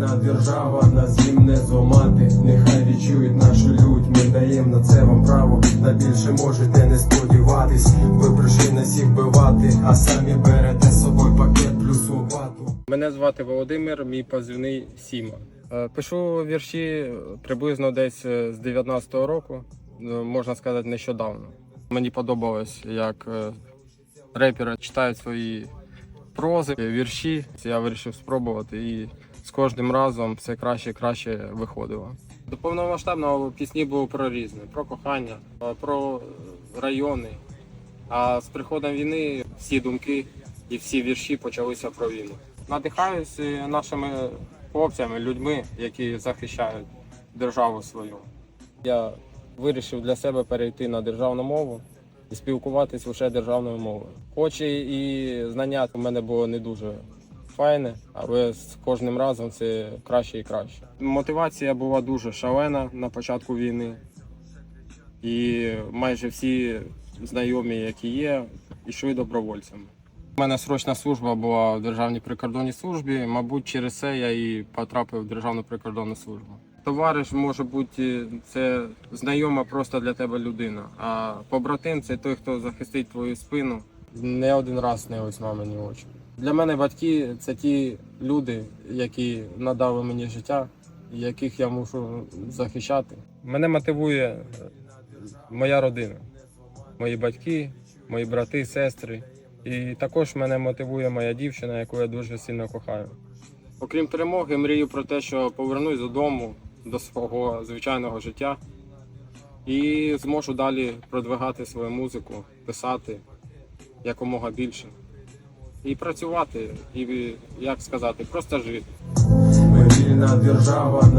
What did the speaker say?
вільна держава, нас їм не зламати. Нехай відчують нашу лють, ми даємо на це вам право. На більше можете не сподіватись. Ви прийшли нас всіх вбивати, а самі берете з собою пакет плюс лопату. Мене звати Володимир, мій позивний Сіма. Е, Пишу вірші приблизно десь е, з 19-го року, е, можна сказати, нещодавно. Мені подобалось, як репери читають свої прози, вірші. Я вирішив спробувати і з кожним разом все краще і краще виходило. До повномасштабного пісні були про різне, про кохання, про райони. А з приходом війни всі думки і всі вірші почалися про війну. Надихаюсь е, нашими хлопцями, людьми, які захищають державу свою. Я вирішив для себе перейти на державну мову і спілкуватись лише державною мовою. Хоч і- знання у мене було не дуже файне, але з кожним разом це краще і краще. Мотивація була дуже шалена на початку війни. І майже всі знайомі, які є, йшли добровольцями. У мене срочна служба була в Державній прикордонній службі. Мабуть, через це я і потрапив в Державну прикордонну службу. Товариш може бути це знайома просто для тебе людина. А побратим це той, хто захистить твою спину. Не один раз снились мамині очі. Для мене батьки це ті люди, які надали мені життя, яких я мушу захищати. Мене мотивує е, моя родина, мої батьки, мої брати, сестри. І також мене мотивує моя дівчина, яку я дуже сильно кохаю. Окрім перемоги, мрію про те, що повернусь додому до свого звичайного життя і зможу далі продвигати свою музику, писати якомога більше. І працювати, і як сказати, просто жити. Ми вільна держава,